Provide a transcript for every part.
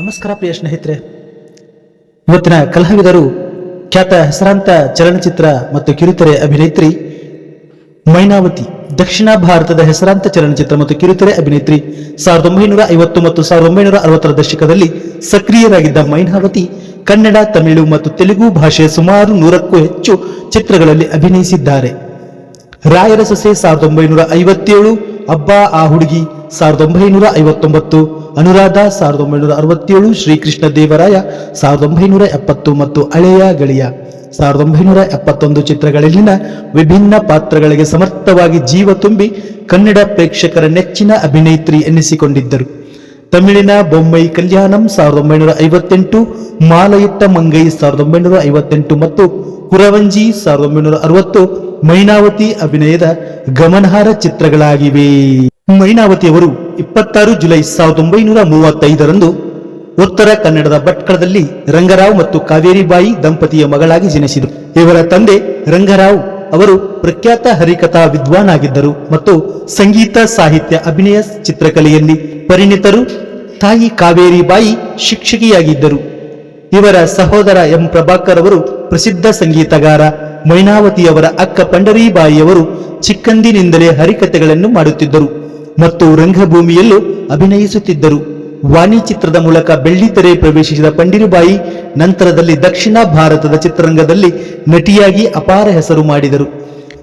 ನಮಸ್ಕಾರ ಪ್ರಿಯ ಸ್ನೇಹಿತರೆ. ಇವತ್ತಿನ ಕಲಾವಿದರು ಖ್ಯಾತ ಹೆಸರಾಂತ ಚಲನಚಿತ್ರ ಮತ್ತು ಕಿರುತೆರೆ ಅಭಿನೇತ್ರಿ ಮೈನಾವತಿ, ದಕ್ಷಿಣ ಭಾರತದ ಹೆಸರಾಂತ ಚಲನಚಿತ್ರ ಮತ್ತು ಕಿರುತೆರೆ ಅಭಿನೇತ್ರಿ ಸಾವಿರದ ಒಂಬೈನೂರ ಐವತ್ತು ಮತ್ತು ಸಾವಿರದ ಒಂಬೈನೂರ ಅರವತ್ತರ ದಶಕದಲ್ಲಿ ಸಕ್ರಿಯರಾಗಿದ್ದ ಮೈನಾವತಿ, ಕನ್ನಡ, ತಮಿಳು ಮತ್ತು ತೆಲುಗು ಭಾಷೆಯ ಸುಮಾರು ನೂರಕ್ಕೂ ಹೆಚ್ಚು ಚಿತ್ರಗಳಲ್ಲಿ ಅಭಿನಯಿಸಿದ್ದಾರೆ. ರಾಯರ ಸೊಸೆ ಸಾವಿರದ ಒಂಬೈನೂರ ಐವತ್ತೇಳು ಅಬ್ಬಾ ಆ ಹುಡುಗಿ ಸಾವಿರದ ಒಂಬೈನೂರ ಐವತ್ತೊಂಬತ್ತು, ಅನುರಾಧ ಸಾವಿರದ ಒಂಬೈನೂರ ಅರವತ್ತೇಳು, ಶ್ರೀಕೃಷ್ಣ ದೇವರಾಯ ಸಾವಿರದ ಒಂಬೈನೂರ ಎಪ್ಪತ್ತು ಮತ್ತು ಅಳೆಯ ಗಳಿಯ ಸಾವಿರದ ಒಂಬೈನೂರ ಎಪ್ಪತ್ತೊಂದು ಚಿತ್ರಗಳಲ್ಲಿನ ವಿಭಿನ್ನ ಪಾತ್ರಗಳಿಗೆ ಸಮರ್ಥವಾಗಿ ಜೀವ ತುಂಬಿ ಕನ್ನಡ ಪ್ರೇಕ್ಷಕರ ನೆಚ್ಚಿನ ಅಭಿನೇತ್ರಿ ಎನ್ನಿಸಿಕೊಂಡಿದ್ದರು ತಮಿಳಿನ ಬೊಮ್ಮೈ ಕಲ್ಯಾಣಂ ಸಾವಿರದ ಒಂಬೈನೂರ ಐವತ್ತೆಂಟು ಮಾಲಯಿಟ್ಟ ಮಂಗೈ ಸಾವಿರದ ಒಂಬೈನೂರ ಐವತ್ತೆಂಟು ಮತ್ತು ಕುರವಂಜಿ ಸಾವಿರದ ಒಂಬೈನೂರ ಅರವತ್ತು ಮೈನಾವತಿ ಅಭಿನಯದ ಗಮನಾರ್ಹ ಚಿತ್ರಗಳಾಗಿವೆ. ಮೈನಾವತಿಯವರು ಇಪ್ಪತ್ತಾರು ಜುಲೈ ಸಾವಿರದ ಒಂಬೈನೂರ ಮೂವತ್ತೈದರಂದು ಉತ್ತರ ಕನ್ನಡದ ಭಟ್ಕಳದಲ್ಲಿ ರಂಗರಾವ್ ಮತ್ತು ಕಾವೇರಿಬಾಯಿ ದಂಪತಿಯ ಮಗಳಾಗಿ ಜನಿಸಿದರು. ಇವರ ತಂದೆ ರಂಗರಾವ್ ಅವರು ಪ್ರಖ್ಯಾತ ಹರಿಕಥಾ ವಿದ್ವಾನ್ ಆಗಿದ್ದರು ಮತ್ತು ಸಂಗೀತ ಸಾಹಿತ್ಯ ಅಭಿನಯ ಚಿತ್ರಕಲೆಯಲ್ಲಿ ಪರಿಣಿತರು. ತಾಯಿ ಕಾವೇರಿಬಾಯಿ ಶಿಕ್ಷಕಿಯಾಗಿದ್ದರು. ಇವರ ಸಹೋದರ ಎಂ. ಪ್ರಭಾಕರ್ ಅವರು ಪ್ರಸಿದ್ಧ ಸಂಗೀತಗಾರ. ಮೈನಾವತಿಯವರ ಅಕ್ಕ ಪಂಡರೀಬಾಯಿಯವರು ಚಿಕ್ಕಂದಿನಿಂದಲೇ ಹರಿಕಥೆಗಳನ್ನು ಮಾಡುತ್ತಿದ್ದರು ಮತ್ತು ರಂಗಭೂಮಿಯಲ್ಲೂ ಅಭಿನಯಿಸುತ್ತಿದ್ದರು. ವಾಣಿ ಚಿತ್ರದ ಮೂಲಕ ಬೆಳ್ಳಿತೆರೆ ಪ್ರವೇಶಿಸಿದ ಪಂಡಿರುಬಾಯಿ ನಂತರದಲ್ಲಿ ದಕ್ಷಿಣ ಭಾರತದ ಚಿತ್ರರಂಗದಲ್ಲಿ ನಟಿಯಾಗಿ ಅಪಾರ ಹೆಸರು ಮಾಡಿದರು.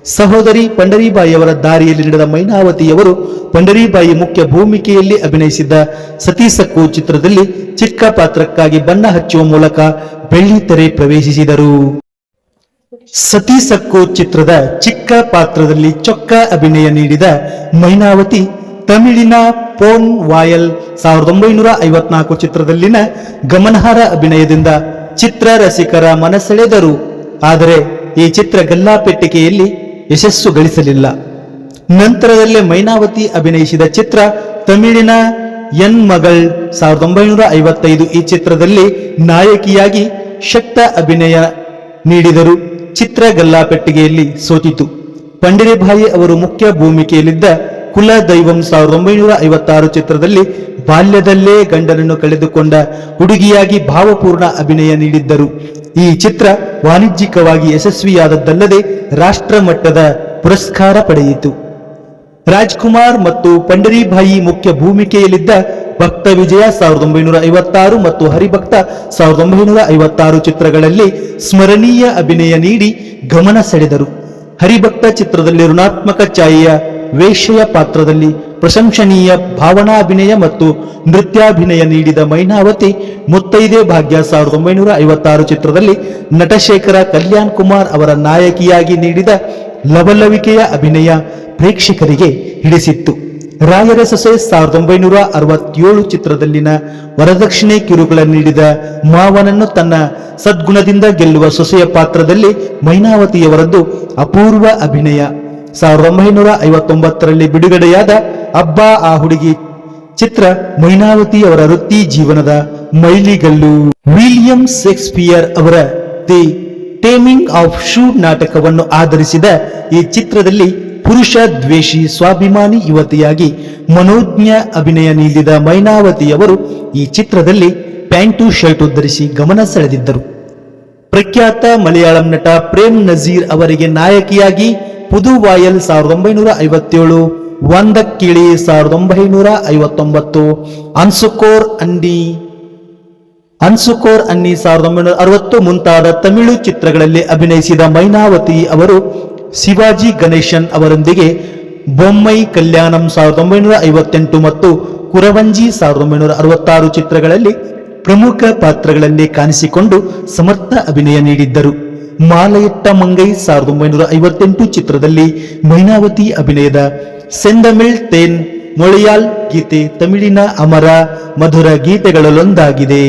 ಸಹೋದರಿ ಪಂಡರೀಬಾಯಿಯವರ ದಾರಿಯಲ್ಲಿ ನಡೆದ ಮೈನಾವತಿಯವರು ಪಂಡರೀಬಾಯಿ ಮುಖ್ಯ ಭೂಮಿಕೆಯಲ್ಲಿ ಅಭಿನಯಿಸಿದ್ದ ಸತೀಸಕ್ಕು ಚಿತ್ರದಲ್ಲಿ ಚಿಕ್ಕ ಪಾತ್ರಕ್ಕಾಗಿ ಬಣ್ಣ ಹಚ್ಚುವ ಮೂಲಕ ಬೆಳ್ಳಿತೆರೆ ಪ್ರವೇಶಿಸಿದರು. ಸತೀಸಕ್ಕು ಚಿತ್ರದ ಚಿಕ್ಕ ಪಾತ್ರದಲ್ಲಿ ಚೊಕ್ಕ ಅಭಿನಯ ನೀಡಿದ ಮೈನಾವತಿ, ತಮಿಳಿನ ಪೋನ್ ವಾಯಲ್ ಸಾವಿರದ ಒಂಬೈನೂರ ಐವತ್ನಾಲ್ಕು ಚಿತ್ರದಲ್ಲಿನ ಗಮನಾರ್ಹ ಅಭಿನಯದಿಂದ ಚಿತ್ರ ರಸಿಕರ ಮನಸೆಳೆದರು. ಆದರೆ ಈ ಚಿತ್ರ ಗಲ್ಲಾಪೆಟ್ಟಿಗೆಯಲ್ಲಿ ಯಶಸ್ಸು ಗಳಿಸಲಿಲ್ಲ. ನಂತರದಲ್ಲೇ ಮೈನಾವತಿ ಅಭಿನಯಿಸಿದ ಚಿತ್ರ ತಮಿಳಿನ ಎನ್ ಮಗಳ್ ಸಾವಿರದ ಒಂಬೈನೂರ ಐವತ್ತೈದು ಈ ಚಿತ್ರದಲ್ಲಿ ನಾಯಕಿಯಾಗಿ ಶಕ್ತ ಅಭಿನಯ ನೀಡಿದರು. ಚಿತ್ರ ಗಲ್ಲಾಪೆಟ್ಟಿಗೆಯಲ್ಲಿ ಸೋತಿತು. ಪಂಡಿರಿಭಾಯಿ ಅವರು ಮುಖ್ಯ ಭೂಮಿಕೆಯಲ್ಲಿದ್ದ ಕುಲ ದೈವಂ ಸಾವಿರದ ಒಂಬೈನೂರ ಐವತ್ತಾರು ಚಿತ್ರದಲ್ಲಿ ಬಾಲ್ಯದಲ್ಲೇ ಗಂಡನನ್ನು ಕಳೆದುಕೊಂಡ ಹುಡುಗಿಯಾಗಿ ಭಾವಪೂರ್ಣ ಅಭಿನಯ ನೀಡಿದ್ದರು. ಈ ಚಿತ್ರ ವಾಣಿಜ್ಯಿಕವಾಗಿ ಯಶಸ್ವಿಯಾದದ್ದಲ್ಲದೆ ರಾಷ್ಟ್ರ ಮಟ್ಟದ ಪುರಸ್ಕಾರ ಪಡೆಯಿತು. ರಾಜ್ಕುಮಾರ್ ಮತ್ತು ಪಂಡರಿಭಾಯಿ ಮುಖ್ಯ ಭೂಮಿಕೆಯಲ್ಲಿದ್ದ ಭಕ್ತ ವಿಜಯ ಸಾವಿರದ ಒಂಬೈನೂರ ಐವತ್ತಾರು ಮತ್ತು ಹರಿಭಕ್ತ ಸಾವಿರದ ಒಂಬೈನೂರ ಐವತ್ತಾರು ಚಿತ್ರಗಳಲ್ಲಿ ಸ್ಮರಣೀಯ ಅಭಿನಯ ನೀಡಿ ಗಮನ ಸೆಳೆದರು. ಹರಿಭಕ್ತ ಚಿತ್ರದಲ್ಲಿ ಋಣಾತ್ಮಕ ಛಾಯೆಯ ವೇಶ್ಯೆಯ ಪಾತ್ರದಲ್ಲಿ ಪ್ರಶಂಸನೀಯ ಭಾವನಾಭಿನಯ ಮತ್ತು ನೃತ್ಯಾಭಿನಯ ನೀಡಿದ ಮೈನಾವತಿ ಮುತ್ತೈದೆ ಭಾಗ್ಯ ಸಾವಿರದ ಒಂಬೈನೂರ ಐವತ್ತಾರು ಚಿತ್ರದಲ್ಲಿ ನಟಶೇಖರ ಕಲ್ಯಾಣ್ ಕುಮಾರ್ ಅವರ ನಾಯಕಿಯಾಗಿ ನೀಡಿದ ಲವಲವಿಕೆಯ ಅಭಿನಯ ಪ್ರೇಕ್ಷಕರಿಗೆ ಹಿಡಿಸಿತ್ತು. ರಾಯರ ಸೊಸೆ ಸಾವಿರದ ಒಂಬೈನೂರ ಅರವತ್ತೇಳು ಚಿತ್ರದಲ್ಲಿನ ವರದಕ್ಷಿಣೆ ಕಿರುಗಳ ನೀಡಿದ ಮಾವನನ್ನು ತನ್ನ ಸದ್ಗುಣದಿಂದ ಗೆಲ್ಲುವ ಸೊಸೆಯ ಪಾತ್ರದಲ್ಲಿ ಮೈನಾವತಿಯವರದ್ದು ಅಪೂರ್ವ ಅಭಿನಯ. ಸಾವಿರದ ಒಂಬೈನೂರ ಐವತ್ತೊಂಬತ್ತರಲ್ಲಿ ಬಿಡುಗಡೆಯಾದ ಅಬ್ಬಾ ಆ ಹುಡುಗಿ. ಚಿತ್ರ ಮೈನಾವತಿ ಅವರ ವೃತ್ತಿ ಜೀವನದ ಮೈಲಿಗಲ್ಲು. ವಿಲಿಯಂ ಶೇಕ್ಸ್ಪಿಯರ್ ಅವರ ದಿ ಟೇಮಿಂಗ್ ಆಫ್ ಶೂ ನಾಟಕವನ್ನು ಆಧರಿಸಿದ ಈ ಚಿತ್ರದಲ್ಲಿ ಪುರುಷ ದ್ವೇಷಿ ಸ್ವಾಭಿಮಾನಿ ಯುವತಿಯಾಗಿ ಮನೋಜ್ಞ ಅಭಿನಯ ನೀಡಿದ ಮೈನಾವತಿಯವರು ಈ ಚಿತ್ರದಲ್ಲಿ ಪ್ಯಾಂಟು, ಶರ್ಟ್ ಧರಿಸಿ ಗಮನ ಸೆಳೆದಿದ್ದರು. ಪ್ರಖ್ಯಾತ ಮಲಯಾಳಂ ನಟ ಪ್ರೇಮ್ ನಜೀರ್ ಅವರಿಗೆ ನಾಯಕಿಯಾಗಿ ಪುದುವಾಯಲ್ ಸಾವಿರದ ಒಂಬೈನೂರ ಐವತ್ತೇಳು ಒಂದಕ್ಕಿಳಿ ಸಾವಿರದ ಒಂಬೈನೂರ ಐವತ್ತೊಂಬತ್ತು, ಅನ್ಸುಕೋರ್ ಅಂಡಿ ಅನ್ಸುಕೋರ್ ಅನ್ನಿ ಸಾವಿರದ ಒಂಬೈನೂರ ಅರವತ್ತು ಮುಂತಾದ ತಮಿಳು ಚಿತ್ರಗಳಲ್ಲಿ ಅಭಿನಯಿಸಿದ ಮೈನಾವತಿ ಅವರು ಶಿವಾಜಿ ಗಣೇಶನ್ ಅವರೊಂದಿಗೆ ಬೊಮ್ಮೈ ಕಲ್ಯಾಣಂ ಸಾವಿರದ ಒಂಬೈನೂರ ಐವತ್ತೆಂಟು ಮತ್ತು ಕುರವಂಜಿ ಸಾವಿರದ ಒಂಬೈನೂರ ಅರವತ್ತಾರು ಚಿತ್ರಗಳಲ್ಲಿ ಪ್ರಮುಖ ಪಾತ್ರಗಳಲ್ಲಿ ಕಾಣಿಸಿಕೊಂಡು ಸಮರ್ಥ ಅಭಿನಯ ನೀಡಿದ್ದರು. ಮಾಲಯಿಟ್ಟ ಮಂಗೈ ಸಾವಿರದ ಒಂಬೈನೂರ ಐವತ್ತೆಂಟು ಚಿತ್ರದಲ್ಲಿ ಮೈನಾವತಿ ಅಭಿನಯದ ಸೆಂದಮಿಳ್ ತೇನ್ ಮೊಳಿಯಾಲ್ ಗೀತೆ ತಮಿಳಿನ ಅಮರ ಮಧುರ ಗೀತೆಗಳಲ್ಲೊಂದಾಗಿದೆ.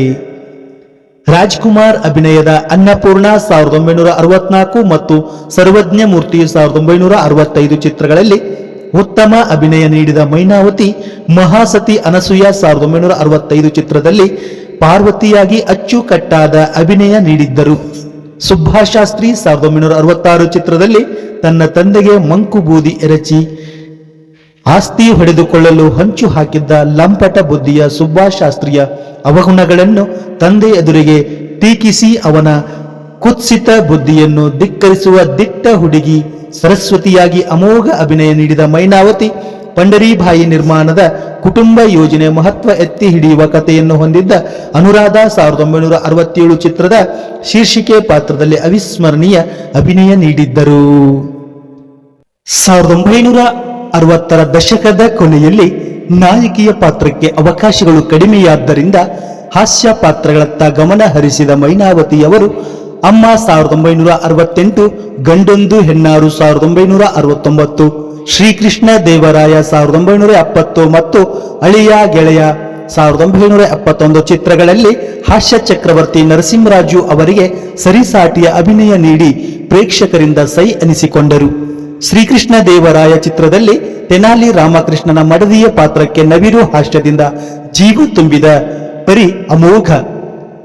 ರಾಜ್ಕುಮಾರ್ ಅಭಿನಯದ ಅನ್ನಪೂರ್ಣ ಸಾವಿರದ ಒಂಬೈನೂರ ಅರವತ್ನಾಲ್ಕು ಮತ್ತು ಸರ್ವಜ್ಞ ಮೂರ್ತಿ ಸಾವಿರದ ಒಂಬೈನೂರ ಅರವತ್ತೈದು ಚಿತ್ರಗಳಲ್ಲಿ ಉತ್ತಮ ಅಭಿನಯ ನೀಡಿದ ಮೈನಾವತಿ ಮಹಾಸತಿ ಅನಸೂಯ ಸಾವಿರದ ಒಂಬೈನೂರ ಅರವತ್ತೈದು ಚಿತ್ರದಲ್ಲಿ ಪಾರ್ವತಿಯಾಗಿ ಅಚ್ಚುಕಟ್ಟಾದ ಅಭಿನಯ ನೀಡಿದ್ದರು. ಸುಭಾಷಾಸ್ತ್ರಿ ಸಾವಿರದ ಒಂಬೈನೂರ ಅರವತ್ತಾರು ಚಿತ್ರದಲ್ಲಿ ತನ್ನ ತಂದೆಗೆ ಮಂಕು ಬೂದಿ ಎರಚಿ ಆಸ್ತಿ ಹೊಡೆದುಕೊಳ್ಳಲು ಹಂಚು ಹಾಕಿದ್ದ ಲಂಪಟ ಬುದ್ಧಿಯ ಸುಭಾಷ್ ಶಾಸ್ತ್ರಿಯ ಅವಗುಣಗಳನ್ನು ತಂದೆ ಎದುರಿಗೆ ಟೀಕಿಸಿ ಅವನ ಕುತ್ಸಿತ ಬುದ್ಧಿಯನ್ನು ಧಿಕ್ಕರಿಸುವ ದಿಟ್ಟ ಹುಡುಗಿ ಸರಸ್ವತಿಯಾಗಿ ಅಮೋಘ ಅಭಿನಯ ನೀಡಿದ ಮೈನಾವತಿ ಪಂಡರೀಭಾಯಿ ನಿರ್ಮಾಣದ ಕುಟುಂಬ ಯೋಜನೆ ಮಹತ್ವ ಎತ್ತಿ ಹಿಡಿಯುವ ಕಥೆಯನ್ನು ಹೊಂದಿದ್ದ ಅನುರಾಧ ಸಾವಿರದ ಒಂಬೈನೂರ ಅರವತ್ತೇಳು ಚಿತ್ರದ ಶೀರ್ಷಿಕೆ ಪಾತ್ರದಲ್ಲಿ ಅವಿಸ್ಮರಣೀಯ ಅಭಿನಯ ನೀಡಿದ್ದರು. ಸಾವಿರದ ಒಂಬೈನೂರ ಅರವತ್ತರ ದಶಕದ ಕೊನೆಯಲ್ಲಿ ನಾಯಕಿಯ ಪಾತ್ರಕ್ಕೆ ಅವಕಾಶಗಳು ಕಡಿಮೆಯಾದ್ದರಿಂದ ಹಾಸ್ಯ ಪಾತ್ರಗಳತ್ತ ಗಮನ ಹರಿಸಿದ ಮೈನಾವತಿಯವರು ಅಮ್ಮ ಸಾವಿರದ ಒಂಬೈನೂರ ಅರವತ್ತೆಂಟು, ಗಂಡೊಂದು, ಹೆಣ್ಣಾರು ಸಾವಿರದ ಒಂಬೈನೂರ ಅರವತ್ತೊಂಬತ್ತು ಶ್ರೀಕೃಷ್ಣ ದೇವರಾಯ ಸಾವಿರದ ಒಂಬೈನೂರ ಎಪ್ಪತ್ತು ಮತ್ತು ಅಳಿಯ ಗೆಳೆಯ ಸಾವಿರದ ಒಂಬೈನೂರ ಎಪ್ಪತ್ತೊಂದು ಚಿತ್ರಗಳಲ್ಲಿ ಹಾಸ್ಯ ಚಕ್ರವರ್ತಿ ನರಸಿಂಹರಾಜು ಅವರಿಗೆ ಸರಿಸಾಟಿಯ ಅಭಿನಯ ನೀಡಿ ಪ್ರೇಕ್ಷಕರಿಂದ ಸೈ ಅನಿಸಿಕೊಂಡರು. ಶ್ರೀಕೃಷ್ಣ ದೇವರಾಯ ಚಿತ್ರದಲ್ಲಿ ತೆನಾಲಿ ರಾಮಕೃಷ್ಣನ ಮಡದಿಯ ಪಾತ್ರಕ್ಕೆ ನವಿರು ಹಾಸ್ಯದಿಂದ ಜೀವ ತುಂಬಿದ ಪರಿ ಅಮೋಘ.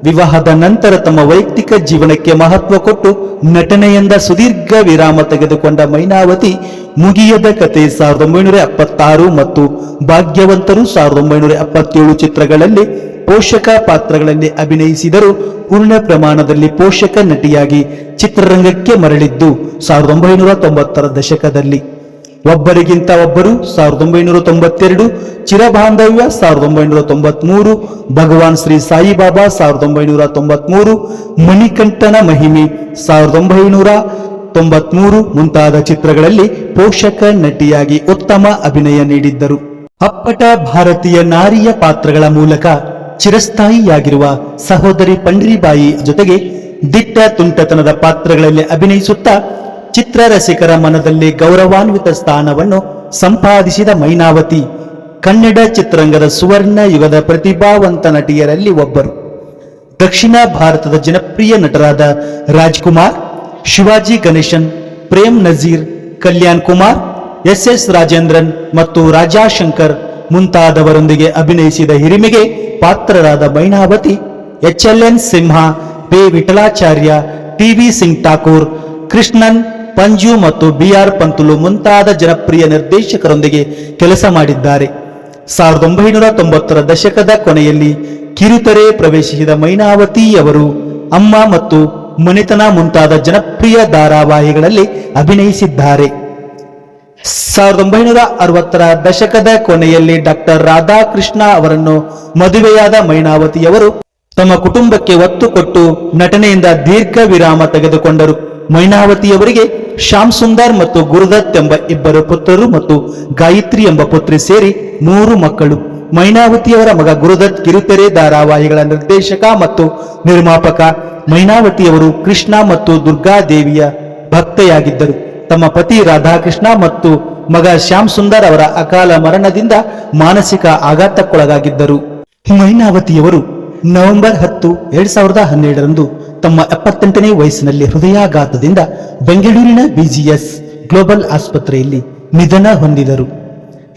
ವಿವಾಹದ ನಂತರ ತಮ್ಮ ವೈಯಕ್ತಿಕ ಜೀವನಕ್ಕೆ ಮಹತ್ವ ಕೊಟ್ಟು ನಟನೆಯಿಂದ ಸುದೀರ್ಘ ವಿರಾಮ ತೆಗೆದುಕೊಂಡ ಮೈನಾವತಿ ಮುಗಿಯದ ಕತೆ ಸಾವಿರದ ಒಂಬೈನೂರ ಎಪ್ಪತ್ತಾರು ಮತ್ತು ಭಾಗ್ಯವಂತರು ಸಾವಿರದ ಒಂಬೈನೂರ ಎಪ್ಪತ್ತೇಳು ಚಿತ್ರಗಳಲ್ಲಿ ಪೋಷಕ ಪಾತ್ರಗಳಲ್ಲಿ ಅಭಿನಯಿಸಿದರು ಪೂರ್ಣ ಪ್ರಮಾಣದಲ್ಲಿ ಪೋಷಕ ನಟಿಯಾಗಿ ಚಿತ್ರರಂಗಕ್ಕೆ ಮರಳಿದ್ದು ಸಾವಿರದ ಒಂಬೈನೂರ ತೊಂಬತ್ತರ ದಶಕದಲ್ಲಿ. ಒಬ್ಬರಿಗಿಂತ ಒಬ್ಬರು ಸಾವಿರದ ಒಂಬೈನೂರ ತೊಂಬತ್ತೆರಡು, ಚಿರಬಾಂಧವ್ಯ ಸಾವಿರದ ಒಂಬೈನೂರ ತೊಂಬತ್ಮೂರು ಭಗವಾನ್ ಶ್ರೀ ಸಾಯಿಬಾಬಾ ಸಾವಿರದ ಒಂಬೈನೂರ ತೊಂಬತ್ಮೂರು ಮಣಿಕಂಠನ ಮಹಿಮೆ ಸಾವಿರದ ಒಂಬೈನೂರ ತೊಂಬತ್ಮೂರು ಮುಂತಾದ ಚಿತ್ರಗಳಲ್ಲಿ ಪೋಷಕ ನಟಿಯಾಗಿ ಉತ್ತಮ ಅಭಿನಯ ನೀಡಿದ್ದರು. ಅಪ್ಪಟ ಭಾರತೀಯ ನಾರಿಯ ಪಾತ್ರಗಳ ಮೂಲಕ ಚಿರಸ್ಥಾಯಿಯಾಗಿರುವ ಸಹೋದರಿ ಪಂಡ್ರಿಬಾಯಿ ಜೊತೆಗೆ ದಿಟ್ಟ ತುಂಟತನದ ಪಾತ್ರಗಳಲ್ಲಿ ಅಭಿನಯಿಸುತ್ತಾ ಚಿತ್ರರಸಿಕರ ಮನದಲ್ಲಿ ಗೌರವಾನ್ವಿತ ಸ್ಥಾನವನ್ನು ಸಂಪಾದಿಸಿದ ಮೈನಾವತಿ, ಕನ್ನಡ ಚಿತ್ರರಂಗದ ಸುವರ್ಣ ಯುಗದ ಪ್ರತಿಭಾವಂತ ನಟಿಯರಲ್ಲಿ ಒಬ್ಬರು. ದಕ್ಷಿಣ ಭಾರತದ ಜನಪ್ರಿಯ ನಟರಾದ ರಾಜ್ಕುಮಾರ್, ಶಿವಾಜಿ ಗಣೇಶನ್, ಪ್ರೇಮ್ ನಜೀರ್, ಕಲ್ಯಾಣ್ ಕುಮಾರ್ ಎಸ್ ಎಸ್ ರಾಜೇಂದ್ರನ್ ಮತ್ತು ರಾಜಾಶಂಕರ್ ಮುಂತಾದವರೊಂದಿಗೆ ಅಭಿನಯಿಸಿದ ಹಿರಿಮೆಗೆ ಪಾತ್ರರಾದ Mynavathi, H L N Simha, B Vittalacharya, T V Singh Thakur, Krishnan Panju ಮತ್ತು ಬಿ ಆರ್ ಪಂತುಲು ಮುಂತಾದ ಜನಪ್ರಿಯ ನಿರ್ದೇಶಕರೊಂದಿಗೆ ಕೆಲಸ ಮಾಡಿದ್ದಾರೆ. ಸಾವಿರದ ಒಂಬೈನೂರ ತೊಂಬತ್ತರ ದಶಕದ ಕೊನೆಯಲ್ಲಿ ಕಿರುತೆರೆ ಪ್ರವೇಶಿಸಿದ ಮೈನಾವತಿಯವರು ಅಮ್ಮ ಮತ್ತು ಮನೆತನ ಮುಂತಾದ ಜನಪ್ರಿಯ ಧಾರಾವಾಹಿಗಳಲ್ಲಿ ಅಭಿನಯಿಸಿದ್ದಾರೆ. ಸಾವಿರದ ಒಂಬೈನೂರ ಅರವತ್ತರ ದಶಕದ ಕೊನೆಯಲ್ಲಿ ಡಾಕ್ಟರ್ ರಾಧಾಕೃಷ್ಣ ಅವರನ್ನು ಮದುವೆಯಾದ ಮೈನಾವತಿಯವರು ತಮ್ಮ ಕುಟುಂಬಕ್ಕೆ ಒತ್ತು ಕೊಟ್ಟು ನಟನೆಯಿಂದ ದೀರ್ಘ ವಿರಾಮ ತೆಗೆದುಕೊಂಡರು. ಮೈನಾವತಿಯವರಿಗೆ ಶ್ಯಾಮ್ ಸುಂದರ್ ಮತ್ತು ಗುರುದತ್ ಎಂಬ ಇಬ್ಬರು ಪುತ್ರರು ಮತ್ತು ಗಾಯತ್ರಿ ಎಂಬ ಪುತ್ರಿ ಸೇರಿ ಮೂರು ಮಕ್ಕಳು. ಮೈನಾವತಿಯವರ ಮಗ ಗುರುದತ್ ಕಿರುತೆರೆ ಧಾರಾವಾಹಿಗಳ ನಿರ್ದೇಶಕ ಮತ್ತು ನಿರ್ಮಾಪಕ. ಮೈನಾವತಿಯವರು ಕೃಷ್ಣ ಮತ್ತು ದುರ್ಗಾದೇವಿಯ ಭಕ್ತೆಯಾಗಿದ್ದರು. ತಮ್ಮ ಪತಿ ರಾಧಾಕೃಷ್ಣ ಮತ್ತು ಮಗ ಶ್ಯಾಮ್ ಸುಂದರ್ ಅವರ ಅಕಾಲ ಮರಣದಿಂದ ಮಾನಸಿಕ ಆಘಾತಕ್ಕೊಳಗಾಗಿದ್ದರು. ಮೈನಾವತಿಯವರು ನವೆಂಬರ್ ಹತ್ತು, ಎರಡ್ ಸಾವಿರದ ಹನ್ನೆರಡರಂದು ತಮ್ಮ ಎಪ್ಪತ್ತೆಂಟನೇ ವಯಸ್ಸಿನಲ್ಲಿ ಹೃದಯಾಘಾತದಿಂದ ಬೆಂಗಳೂರಿನ ಬಿಜಿಎಸ್ ಗ್ಲೋಬಲ್ ಆಸ್ಪತ್ರೆಯಲ್ಲಿ ನಿಧನ ಹೊಂದಿದರು.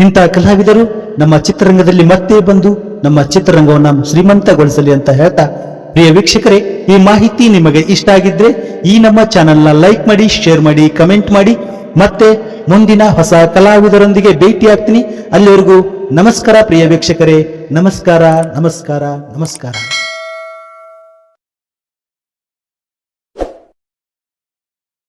ಇಂಥ ಕಲಾವಿದರು ನಮ್ಮ ಚಿತ್ರರಂಗದಲ್ಲಿ ಮತ್ತೆ ಬಂದು ನಮ್ಮ ಚಿತ್ರರಂಗವನ್ನು ಶ್ರೀಮಂತಗೊಳಿಸಲಿ ಅಂತ ಹೇಳ್ತಾ, ಪ್ರಿಯ ವೀಕ್ಷಕರೇ, ಈ ಮಾಹಿತಿ ನಿಮಗೆ ಇಷ್ಟ ಆಗಿದ್ರೆ ಈ ನಮ್ಮ ಚಾನೆಲ್ನ ಲೈಕ್ ಮಾಡಿ, ಶೇರ್ ಮಾಡಿ, ಕಮೆಂಟ್ ಮಾಡಿ. ಮತ್ತೆ ಮುಂದಿನ ಹೊಸ ಕಲಾವಿದರೊಂದಿಗೆ ಭೇಟಿ ಆಗ್ತೀನಿ ಅಲ್ಲಿವರೆಗೂ ನಮಸ್ಕಾರ ಪ್ರಿಯ ವೀಕ್ಷಕರೇ. ನಮಸ್ಕಾರ ನಮಸ್ಕಾರ ನಮಸ್ಕಾರ.